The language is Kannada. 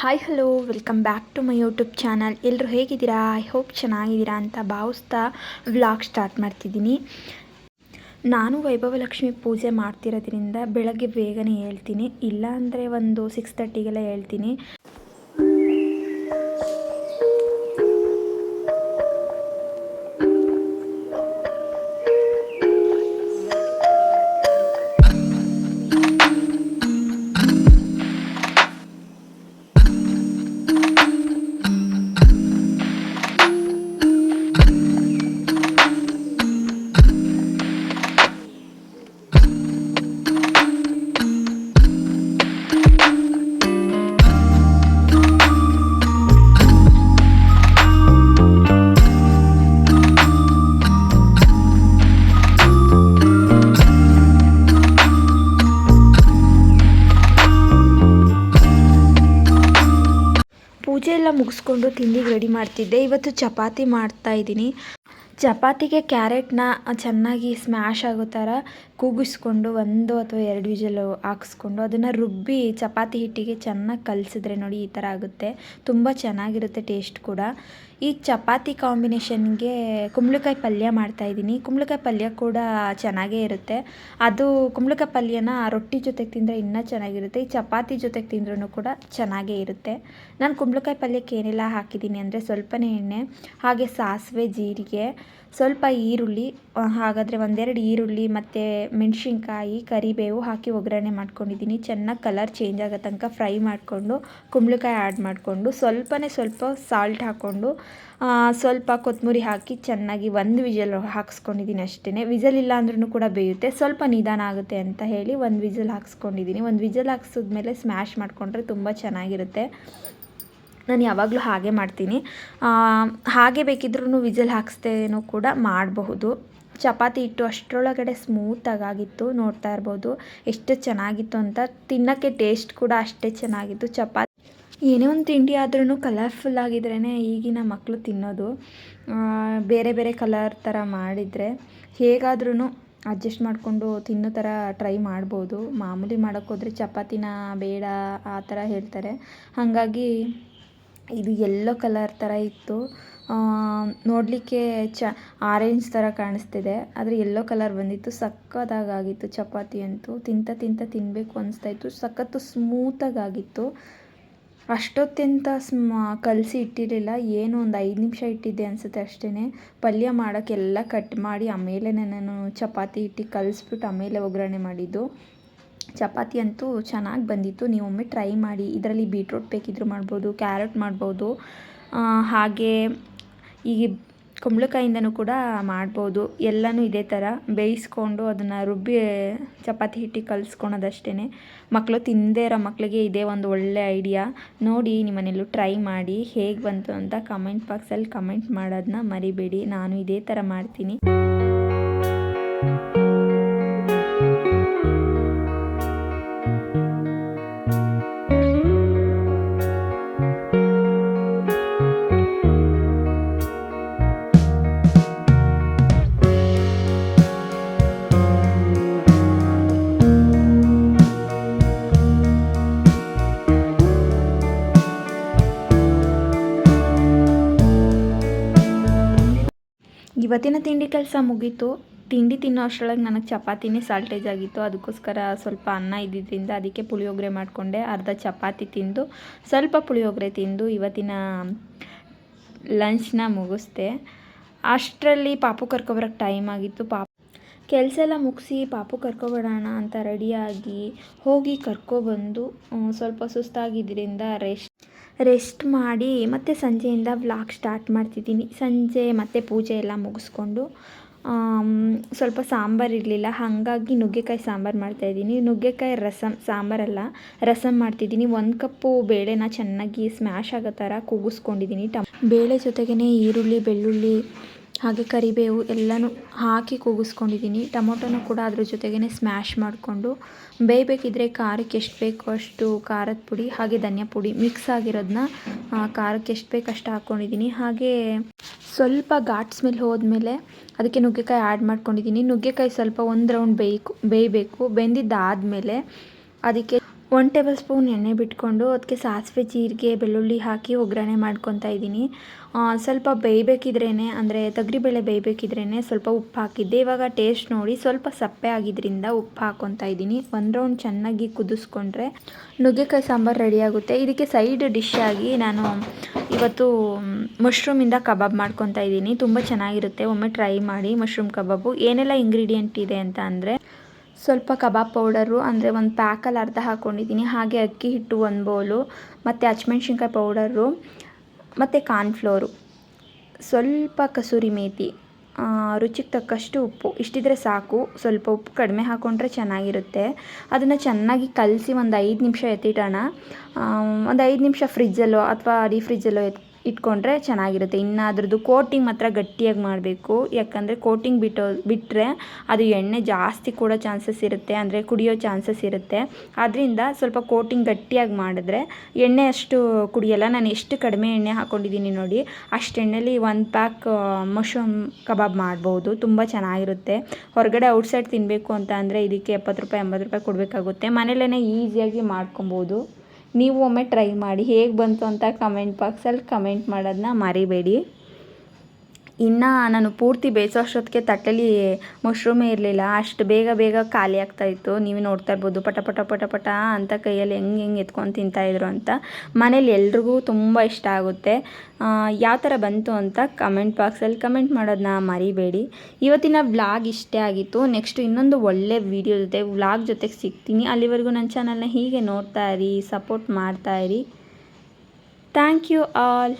Hi hello welcome back to my YouTube channel ಎಲ್ಲರೂ ಹೇಗಿದ್ದೀರಾ? ಐ ಹೋಪ್ ಚೆನ್ನಾಗಿದ್ದೀರಾ ಅಂತ ಭಾವಿಸ್ತಾ ವ್ಲಾಗ್ ಸ್ಟಾರ್ಟ್ ಮಾಡ್ತಿದ್ದೀನಿ. ನಾನು ವೈಭವ ಲಕ್ಷ್ಮಿ ಪೂಜೆ ಮಾಡ್ತಿರೋದ್ರಿಂದ ಬೆಳಗ್ಗೆ ಬೇಗನೆ ಹೇಳ್ತೀನಿ. ಇಲ್ಲ ಅಂದರೆ ಒಂದು ಸಿಕ್ಸ್ ತರ್ಟಿಗೆಲ್ಲ ಹೇಳ್ತೀನಿ. ಮುಗಿಸ್ಕೊಂಡು ತಿಂಡಿಗೆ ರೆಡಿ ಮಾಡ್ತಿದ್ದೆ. ಇವತ್ತು ಚಪಾತಿ ಮಾಡ್ತಾ ಇದ್ದೀನಿ. ಚಪಾತಿಗೆ ಕ್ಯಾರೆಟ್ನ ಚೆನ್ನಾಗಿ ಸ್ಮ್ಯಾಶ್ ಆಗೋ ಥರ ಕೂಗಿಸ್ಕೊಂಡು ಒಂದು ಅಥವಾ ಎರಡು ವಿಜಲು ಹಾಕ್ಸ್ಕೊಂಡು ಅದನ್ನು ರುಬ್ಬಿ ಚಪಾತಿ ಹಿಟ್ಟಿಗೆ ಚೆನ್ನಾಗಿ ಕಲಿಸಿದ್ರೆ ನೋಡಿ ಈ ಥರ ಆಗುತ್ತೆ. ತುಂಬ ಚೆನ್ನಾಗಿರುತ್ತೆ ಟೇಸ್ಟ್ ಕೂಡ. ಈ ಚಪಾತಿ ಕಾಂಬಿನೇಷನ್ಗೆ ಕುಂಬಳಕಾಯಿ ಪಲ್ಯ ಮಾಡ್ತಾಯಿದ್ದೀನಿ ಕುಂಬಳಕಾಯಿ ಪಲ್ಯ ಕೂಡ ಚೆನ್ನಾಗೇ ಇರುತ್ತೆ. ಅದು ಕುಂಬಳಕಾಯಿ ಪಲ್ಯನ ರೊಟ್ಟಿ ಜೊತೆಗೆ ತಿಂದರೆ ಇನ್ನೂ ಚೆನ್ನಾಗಿರುತ್ತೆ. ಈ ಚಪಾತಿ ಜೊತೆಗೆ ತಿಂದ್ರೂ ಕೂಡ ಚೆನ್ನಾಗೇ ಇರುತ್ತೆ. ನಾನು ಕುಂಬಳಕಾಯಿ ಪಲ್ಯಕ್ಕೆ ಏನೆಲ್ಲ ಹಾಕಿದ್ದೀನಿ ಅಂದರೆ ಸ್ವಲ್ಪನೇ ಎಣ್ಣೆ, ಹಾಗೆ ಸಾಸಿವೆ, ಜೀರಿಗೆ, ಸ್ವಲ್ಪ ಈರುಳ್ಳಿ, ಹಾಗಾದರೆ ಒಂದೆರಡು ಈರುಳ್ಳಿ ಮತ್ತು ಮೆಣಸಿನ್ಕಾಯಿ, ಕರಿಬೇವು ಹಾಕಿ ಒಗ್ಗರಣೆ ಮಾಡ್ಕೊಂಡಿದ್ದೀನಿ. ಚೆನ್ನಾಗಿ ಕಲರ್ ಚೇಂಜ್ ಆಗೋ ತನಕ ಫ್ರೈ ಮಾಡಿಕೊಂಡು, ಕುಂಬಳಕಾಯಿ ಆ್ಯಡ್ ಮಾಡಿಕೊಂಡು, ಸ್ವಲ್ಪನೇ ಸ್ವಲ್ಪ ಸಾಲ್ಟ್ ಹಾಕ್ಕೊಂಡು ಸ್ವಲ್ಪ ಕೊತ್ತಂಬರಿ ಹಾಕಿ ಚೆನ್ನಾಗಿ ಒಂದು ವಿಜಲ್ ಹಾಕ್ಸ್ಕೊಂಡಿದ್ದೀನಿ ಅಷ್ಟೇ ವಿಜಲ್ ಇಲ್ಲ ಅಂದ್ರೂ ಕೂಡ ಬೇಯುತ್ತೆ. ಸ್ವಲ್ಪ ನಿಧಾನ ಆಗುತ್ತೆ ಅಂತ ಹೇಳಿ ಒಂದು ವಿಜಲ್ ಹಾಕ್ಸ್ಕೊಂಡಿದ್ದೀನಿ. ಒಂದು ವಿಜಲ್ ಹಾಕ್ಸಿದ್ಮೇಲೆ ಸ್ಮ್ಯಾಶ್ ಮಾಡಿಕೊಂಡ್ರೆ ತುಂಬ ಚೆನ್ನಾಗಿರುತ್ತೆ. ನಾನು ಯಾವಾಗಲೂ ಹಾಗೆ ಮಾಡ್ತೀನಿ. ಹಾಗೆ ಬೇಕಿದ್ರೂ ವಿಜಲ್ ಹಾಕ್ಸ್ದೇನೂ ಕೂಡ ಮಾಡಬಹುದು. ಚಪಾತಿ ಇಟ್ಟು ಅಷ್ಟರೊಳಗಡೆ ಸ್ಮೂತಾಗಿ ಆಗಿತ್ತು ನೋಡ್ತಾ ಇರ್ಬೋದು. ಎಷ್ಟು ಚೆನ್ನಾಗಿತ್ತು ಅಂತ ತಿನ್ನೋಕ್ಕೆ ಟೇಸ್ಟ್ ಕೂಡ ಅಷ್ಟೇ ಚೆನ್ನಾಗಿತ್ತು. ಚಪಾತಿ ಏನೇ ಒಂದು ತಿಂಡಿ ಆದ್ರೂ ಕಲರ್ಫುಲ್ ಆಗಿದ್ರೇ ಈಗಿನ ಮಕ್ಕಳು ತಿನ್ನೋದು. ಬೇರೆ ಬೇರೆ ಕಲರ್ ಥರ ಮಾಡಿದರೆ ಹೇಗಾದ್ರೂ ಅಡ್ಜಸ್ಟ್ ಮಾಡಿಕೊಂಡು ತಿನ್ನೋ ಥರ ಟ್ರೈ ಮಾಡ್ಬೋದು. ಮಾಮೂಲಿ ಮಾಡೋಕ್ಕೋದ್ರೆ ಚಪಾತಿನ ಬೇಡ ಆ ಥರ ಹೇಳ್ತಾರೆ. ಹಾಗಾಗಿ ಇದು ಎಲ್ಲೋ ಕಲರ್ ಥರ ಇತ್ತು. ನೋಡಲಿಕ್ಕೆ ಚ ಆರೆಂಜ್ ಥರ ಕಾಣಿಸ್ತಿದೆ. ಆದರೆ ಎಲ್ಲೋ ಕಲರ್ ಬಂದಿತ್ತು. ಸಕ್ಕತ್ತಾಗಿತ್ತು ಚಪಾತಿ ಅಂತೂ. ತಿಂತ ತಿಂತ ತಿನ್ನಬೇಕು ಅನಿಸ್ತಾ ಇತ್ತು. ಸಖತ್ತು ಸ್ಮೂತಾಗಿತ್ತು ಅಷ್ಟೊತ್ತಿಂತ ಸ್ಮ, ಕಲಸಿ ಇಟ್ಟಿರಲಿಲ್ಲ. ಏನು ಒಂದು ಐದು ನಿಮಿಷ ಇಟ್ಟಿದ್ದೆ ಅನಿಸುತ್ತೆ ಅಷ್ಟೇ ಪಲ್ಯ ಮಾಡೋಕ್ಕೆಲ್ಲ ಕಟ್ ಮಾಡಿ ಆಮೇಲೆ ನಾನು ಚಪಾತಿ ಇಟ್ಟು ಕಲಿಸ್ಬಿಟ್ಟು ಆಮೇಲೆ ಒಗ್ಗರಣೆ ಮಾಡಿದ್ದು. ಚಪಾತಿ ಅಂತೂ ಚೆನ್ನಾಗಿ ಬಂದಿತ್ತು. ನೀವೊಮ್ಮೆ ಟ್ರೈ ಮಾಡಿ. ಇದರಲ್ಲಿ ಬೀಟ್ರೂಟ್ ಬೇಕಿದ್ರೂ ಮಾಡ್ಬೋದು ಕ್ಯಾರೆಟ್ ಮಾಡ್ಬೋದು. ಹಾಗೆ ಈ ಕುಂಬಳಕಾಯಿಂದನೂ ಕೂಡ ಮಾಡ್ಬೋದು. ಎಲ್ಲನೂ ಇದೇ ಥರ ಬೇಯಿಸ್ಕೊಂಡು ಅದನ್ನು ರುಬ್ಬಿ, ಚಪಾತಿ ಹಿಟ್ಟಿಗೆ ಕಲಿಸ್ಕೊಳೋದಷ್ಟೇ ಮಕ್ಕಳು ತಿಂದೇ ಇರೋ ಮಕ್ಕಳಿಗೆ ಇದೇ ಒಂದು ಒಳ್ಳೆ ಐಡಿಯಾ. ನೋಡಿ ನಿಮ್ಮನೆಲ್ಲೂ ಟ್ರೈ ಮಾಡಿ. ಹೇಗೆ ಬಂತು ಅಂತ ಕಮೆಂಟ್ ಬಾಕ್ಸಲ್ಲಿ ಕಮೆಂಟ್ ಮಾಡೋದನ್ನ ಮರಿಬೇಡಿ. ನಾನು ಇದೇ ಥರ ಮಾಡ್ತೀನಿ. ಇವತ್ತಿನ ತಿಂಡಿ ಕೆಲಸ ಮುಗೀತು. ತಿಂಡಿ ತಿನ್ನೋ ಅಷ್ಟರೊಳಗೆ ನನಗೆ ಚಪಾತಿನೇ ಸಾಲ್ಟೇಜ್ ಆಗಿತ್ತು. ಅದಕ್ಕೋಸ್ಕರ ಸ್ವಲ್ಪ ಅನ್ನ ಇದ್ದಿದ್ದರಿಂದ ಅದಕ್ಕೆ ಪುಳಿಯೋಗರೆ ಮಾಡಿಕೊಂಡೆ. ಅರ್ಧ ಚಪಾತಿ ತಿಂದು, ಸ್ವಲ್ಪ ಪುಳಿಯೋಗರೆ ತಿಂದು ಇವತ್ತಿನ ಲಂಚ್ನ ಮುಗಿಸ್ದೆ. ಅಷ್ಟರಲ್ಲಿ ಪಾಪು ಕರ್ಕೊಬರೋಕ್ಕೆ ಟೈಮ್ ಆಗಿತ್ತು. ಪಾಪ ಕೆಲಸ ಎಲ್ಲ ಮುಗಿಸಿ ಪಾಪು ಕರ್ಕೊಬಿಡೋಣ ಅಂತ ರೆಡಿಯಾಗಿ ಹೋಗಿ ಕರ್ಕೊಬಂದು ಸ್ವಲ್ಪ ಸುಸ್ತಾಗಿದ್ದರಿಂದ ರೆಸ್ಟ್ ರೆಸ್ಟ್ ಮಾಡಿ ಮತ್ತೆ ಸಂಜೆಯಿಂದ ವ್ಲಾಗ್ ಸ್ಟಾರ್ಟ್ ಮಾಡ್ತಿದ್ದೀನಿ. ಸಂಜೆ ಮತ್ತೆ ಪೂಜೆ ಎಲ್ಲ ಮುಗಿಸ್ಕೊಂಡು ಸ್ವಲ್ಪ ಸಾಂಬಾರು ಇರಲಿಲ್ಲ, ಹಾಗಾಗಿ ನುಗ್ಗೆಕಾಯಿ ಸಾಂಬಾರು ಮಾಡ್ತಾಯಿದ್ದೀನಿ ನುಗ್ಗೆಕಾಯಿ ರಸಮ್ ಸಾಂಬಾರಲ್ಲ ರಸಮ್ ಮಾಡ್ತಿದ್ದೀನಿ. ಒಂದು ಕಪ್ಪು ಬೇಳೆನ ಚೆನ್ನಾಗಿ ಸ್ಮ್ಯಾಶ್ ಆಗೋ ಥರ ಕೂಗಿಸ್ಕೊಂಡಿದ್ದೀನಿ. ಟಮ್, ಬೇಳೆ ಜೊತೆಗೇ ಈರುಳ್ಳಿ, ಬೆಳ್ಳುಳ್ಳಿ ಹಾಗೆ ಕರಿಬೇವು ಎಲ್ಲನೂ ಹಾಕಿ ಕೂಗಿಸ್ಕೊಂಡಿದ್ದೀನಿ. ಟೊಮೊಟೊನೂ ಕೂಡ ಅದ್ರ ಜೊತೆಗೇ ಸ್ಮ್ಯಾಶ್ ಮಾಡಿಕೊಂಡು, ಬೇಯಬೇಕಿದ್ರೆ ಖಾರಕ್ಕೆ ಎಷ್ಟು ಬೇಕೋ ಅಷ್ಟು ಖಾರದ ಪುಡಿ, ಹಾಗೆ ಧನಿಯಾ ಪುಡಿ ಮಿಕ್ಸ್ ಆಗಿರೋದನ್ನ ಖಾರಕ್ಕೆ ಎಷ್ಟು ಬೇಕು ಅಷ್ಟು ಹಾಕ್ಕೊಂಡಿದ್ದೀನಿ ಹಾಗೆ ಸ್ವಲ್ಪ ಘಾಟ್ ಸ್ಮೆಲ್ ಹೋದ್ಮೇಲೆ ಅದಕ್ಕೆ ನುಗ್ಗೆಕಾಯಿ ಆ್ಯಡ್ ಮಾಡ್ಕೊಂಡಿದ್ದೀನಿ. ನುಗ್ಗೆಕಾಯಿ ಸ್ವಲ್ಪ ಒಂದು ರೌಂಡ್ ಬೇಯ್ಕು, ಬೇಯಬೇಕು. ಬೆಂದಿದ್ದಾದಮೇಲೆ ಅದಕ್ಕೆ ಒನ್ ಟೇಬಲ್ ಸ್ಪೂನ್ ಎಣ್ಣೆ ಬಿಟ್ಕೊಂಡು ಅದಕ್ಕೆ ಸಾಸಿವೆ, ಜೀರಿಗೆ, ಬೆಳ್ಳುಳ್ಳಿ ಹಾಕಿ ಒಗ್ಗರಣೆ ಮಾಡ್ಕೊತಾ ಇದ್ದೀನಿ. ಸ್ವಲ್ಪ ಬೇಯಬೇಕಿದ್ರೇ ಅಂದರೆ ತೊಗರಿಬೇಳೆ ಬೇಯಬೇಕಿದ್ರೇ ಸ್ವಲ್ಪ ಉಪ್ಪು ಹಾಕಿದ್ದೆ. ಇವಾಗ ಟೇಸ್ಟ್ ನೋಡಿ ಸ್ವಲ್ಪ ಸಪ್ಪೆ ಆಗಿದ್ದರಿಂದ ಉಪ್ಪು ಹಾಕ್ಕೊತಾ ಇದ್ದೀನಿ. ಒಂದು ರೌಂಡ್ ಚೆನ್ನಾಗಿ ಕುದಿಸ್ಕೊಂಡ್ರೆ ನುಗ್ಗೆಕಾಯಿ ಸಾಂಬಾರು ರೆಡಿ ಆಗುತ್ತೆ. ಇದಕ್ಕೆ ಸೈಡ್ ಡಿಶ್ ಆಗಿ ನಾನು ಇವತ್ತು ಮಶ್ರೂಮಿಂದ ಕಬಾಬ್ ಮಾಡ್ಕೊತಾ ಇದ್ದೀನಿ. ತುಂಬ ಚೆನ್ನಾಗಿರುತ್ತೆ. ಒಮ್ಮೆ ಟ್ರೈ ಮಾಡಿ ಮಶ್ರೂಮ್ ಕಬಾಬು. ಏನೆಲ್ಲ ಇಂಗ್ರೀಡಿಯೆಂಟ್ ಇದೆ ಅಂತ ಅಂದರೆ ಸ್ವಲ್ಪ ಕಬಾಬ್ ಪೌಡರು, ಅಂದರೆ ಒಂದು ಪ್ಯಾಕಲ್ಲಿ ಅರ್ಧ ಹಾಕ್ಕೊಂಡಿದ್ದೀನಿ ಹಾಗೆ ಅಕ್ಕಿ ಹಿಟ್ಟು ಒಂದು ಬೌಲು, ಮತ್ತು ಹಚ್ಮೆಣ್ಸಿನ್ಕಾಯಿ ಪೌಡರು, ಮತ್ತು ಕಾರ್ನ್ಫ್ಲೋರು. ಸ್ವಲ್ಪ ಕಸೂರಿ ಮೇಥಿ ರುಚಿಗೆ ತಕ್ಕಷ್ಟು ಉಪ್ಪು. ಇಷ್ಟಿದ್ರೆ ಸಾಕು. ಸ್ವಲ್ಪ ಉಪ್ಪು ಕಡಿಮೆ ಹಾಕ್ಕೊಂಡ್ರೆ ಚೆನ್ನಾಗಿರುತ್ತೆ. ಅದನ್ನು ಚೆನ್ನಾಗಿ ಕಲಸಿ ಒಂದು ಐದು ನಿಮಿಷ ಎತ್ತಿಟ್ಟೋಣ ಒಂದು ಐದು ನಿಮಿಷ ಫ್ರಿಜ್ಜಲ್ಲೋ ಅಥವಾ ಡೀ ಫ್ರಿಜ್ಜಲ್ಲೋ ಎತ್ ಇಟ್ಕೊಂಡ್ರೆ ಚೆನ್ನಾಗಿರುತ್ತೆ. ಇನ್ನು ಅದ್ರದ್ದು ಕೋಟಿಂಗ್ ಮಾತ್ರ ಗಟ್ಟಿಯಾಗಿ ಮಾಡಬೇಕು. ಯಾಕಂದರೆ ಕೋಟಿಂಗ್ ಬಿಟ್ಟೋ ಬಿಟ್ಟರೆ ಅದು ಎಣ್ಣೆ ಜಾಸ್ತಿ ಕೊಡೋ ಚಾನ್ಸಸ್ ಇರುತ್ತೆ, ಅಂದರೆ ಕುಡಿಯೋ ಚಾನ್ಸಸ್ ಇರುತ್ತೆ. ಆದ್ದರಿಂದ ಸ್ವಲ್ಪ ಕೋಟಿಂಗ್ ಗಟ್ಟಿಯಾಗಿ ಮಾಡಿದ್ರೆ ಎಣ್ಣೆ ಅಷ್ಟು ಕುಡಿಯಲ್ಲ. ನಾನು ಎಷ್ಟು ಕಡಿಮೆ ಎಣ್ಣೆ ಹಾಕ್ಕೊಂಡಿದ್ದೀನಿ ನೋಡಿ, ಅಷ್ಟು ಎಣ್ಣೆಲಿ ಒಂದು ಪ್ಯಾಕ್ ಮಶ್ರೂಮ್ ಕಬಾಬ್ ಮಾಡ್ಬೋದು. ತುಂಬ ಚೆನ್ನಾಗಿರುತ್ತೆ. ಹೊರಗಡೆ ಔಟ್ಸೈಡ್ ತಿನ್ನಬೇಕು ಅಂತ ಅಂದರೆ ಇದಕ್ಕೆ ಎಪ್ಪತ್ತು ರೂಪಾಯಿ, ಎಂಬತ್ತು ರೂಪಾಯಿ ಕೊಡಬೇಕಾಗುತ್ತೆ. ಮನೇಲೇ ಈಸಿಯಾಗಿ ಮಾಡ್ಕೊಬೋದು. ನೀವು ಒಮ್ಮೆ ಟ್ರೈ ಮಾಡಿ ಹೇಗೆ ಬಂತು ಅಂತ ಕಮೆಂಟ್ ಬಾಕ್ಸಲ್ಲಿ ಕಮೆಂಟ್ ಮಾಡೋದನ್ನ ಮರಿಬೇಡಿ. ಇನ್ನು ನಾನು ಪೂರ್ತಿ ಬೇಯಿಸೋಷ್ಟೊತ್ತಿಗೆ ತಟ್ಟೆಲಿ ಮಶ್ರೂಮೇ ಇರಲಿಲ್ಲ. ಅಷ್ಟು ಬೇಗ ಬೇಗ ಖಾಲಿ ಆಗ್ತಾ ಇತ್ತು. ನೀವು ನೋಡ್ತಾ ಇರ್ಬೋದು. ಪಟ ಪಟ ಪಟ ಪಟ ಅಂತ ಕೈಯಲ್ಲಿ ಹೆಂಗೆ ಹೆಂಗೆ ಎತ್ಕೊಂಡು ತಿಂತಾಯಿದ್ರು ಅಂತ. ಮನೇಲಿ ಎಲ್ರಿಗೂ ತುಂಬ ಇಷ್ಟ ಆಗುತ್ತೆ. ಯಾವ ಥರ ಬಂತು ಅಂತ ಕಮೆಂಟ್ ಬಾಕ್ಸಲ್ಲಿ ಕಮೆಂಟ್ ಮಾಡೋದನ್ನ ಮರಿಬೇಡಿ. ಇವತ್ತಿನ ವ್ಲಾಗ್ ಇಷ್ಟೇ ಆಗಿತ್ತು. ನೆಕ್ಸ್ಟ್ ಇನ್ನೊಂದು ಒಳ್ಳೆ ವೀಡಿಯೋ ಜೊತೆ ವ್ಲಾಗ್ ಜೊತೆಗೆ ಸಿಗ್ತೀನಿ. ಅಲ್ಲಿವರೆಗೂ ನನ್ನ ಚಾನಲ್ನ ಹೀಗೆ ನೋಡ್ತಾ ಇರಿ ಸಪೋರ್ಟ್ ಮಾಡ್ತಾ ಇರಿ. Thank you all